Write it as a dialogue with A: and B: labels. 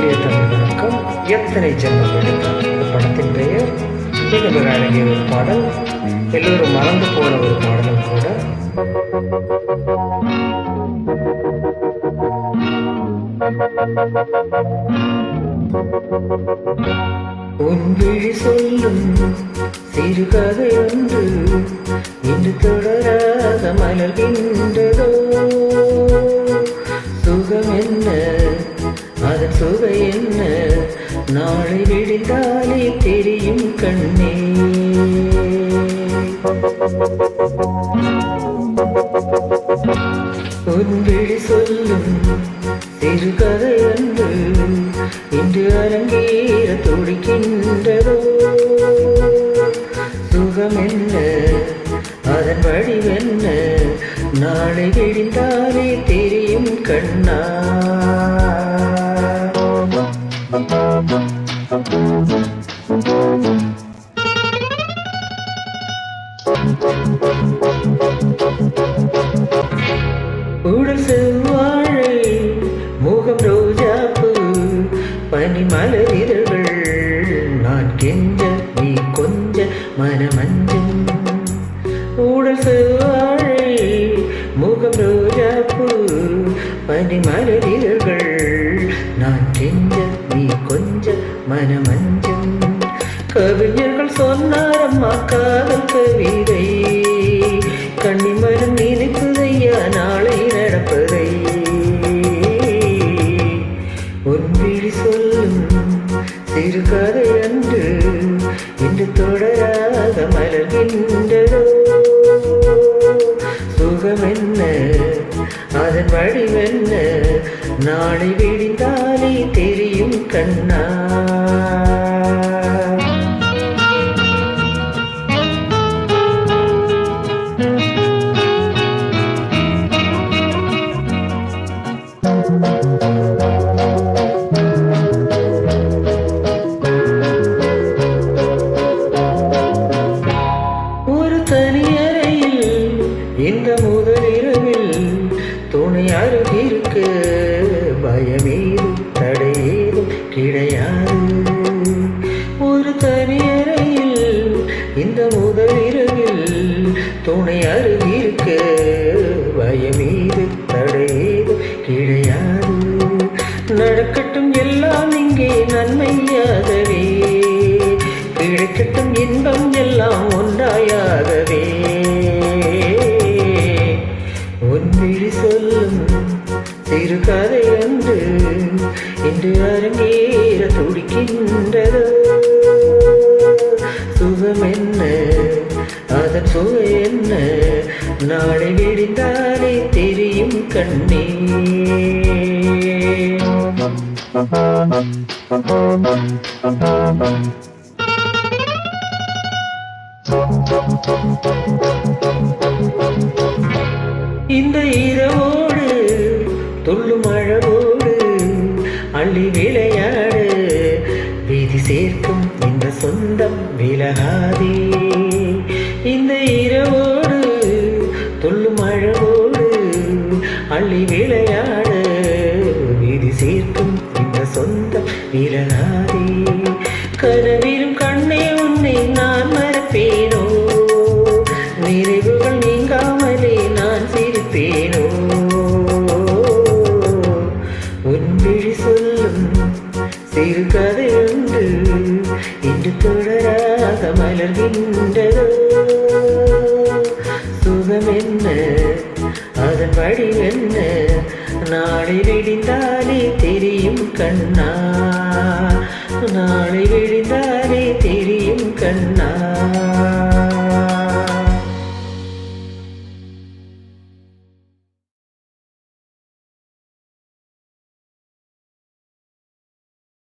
A: இனிய தமிழ் வணக்கம் எத்தனை ஜென்மம் எடுத்தார் இந்த படத்தின் பெயர்? மிக மிக அழகிய ஒரு பாடல். எல்லோரும் மறந்து போன ஒரு பாடலும் கூட. உன் சொல்லும் சிறுகதை ஒன்று இன்று தொடராக மலர்கின்றதோ அதன் என்ன நாளை விடிந்தாலே தெரியும் கண்ணே. உன் விழி சொல்லும் சிறுகதை அன்று இன்று அரங்கேற துடிக்கின்றதோ? சுகம் என்ன அதன் வடிவென்ன? நாளை விடிந்தாலே தெரியும் கண்ணா. மலரிதழ்கள் நான் கெஞ்ச நீ கொஞ்ச மனமஞ்சம். ஊடல் செவ்வாழை முகம் ரோஜாப்பு பனி மலரிதழ்கள் நான் கெஞ்ச நீ கொஞ்ச மனமஞ்சம். கவிஞர்கள் சொன்னாரம்மா காதல் கவிதை. கண்ணிமரம் தொடராக மலர்கின்றதோ? சுகம் என்ன அதன் வடிவென்ன? நாளை விடிந்தாலே தெரியும் கண்ணா. இந்த முதலிரவில் துணை அருகிருக்க பயமேதும் தடையேதும் கிடையாது. ஒரு தனியறையில் இந்த முதலிரவில் துணை அருகிருக்க பயமேது தடையேதும் கிடையாது. நடக்கட்டும் எல்லாம் இங்கே நன்மையாகவே கிடைக்கட்டும் இன்பம் எல்லாம் ஒன்றாயாகவே. விழி சொல்லும் சிறுகதை அன்று என்று அரங்கேற துடிக்கின்றதோ? சுகம் என்ன? அதன் சுவை என்ன? நாளை விடிந்தாலே தெரியும் கண்ணே. Thank you. இந்த இரவோடு துள்ளும் அழகோடு அள்ளி விளையாடு. வீதி சேர்க்கும் இந்த சொந்தம் விலகாதே. இந்த இரவோடு துள்ளும் அழகோடு அள்ளி விளையாடு. வீதி சேர்க்கும் இந்த சொந்தம் விலகாதே. கனவிலும் சுகம் என்ன? அதன் வடிவென்ன நாளை விடிந்தாலே தெரியும் கண்ணா. நாளை விடிந்தால்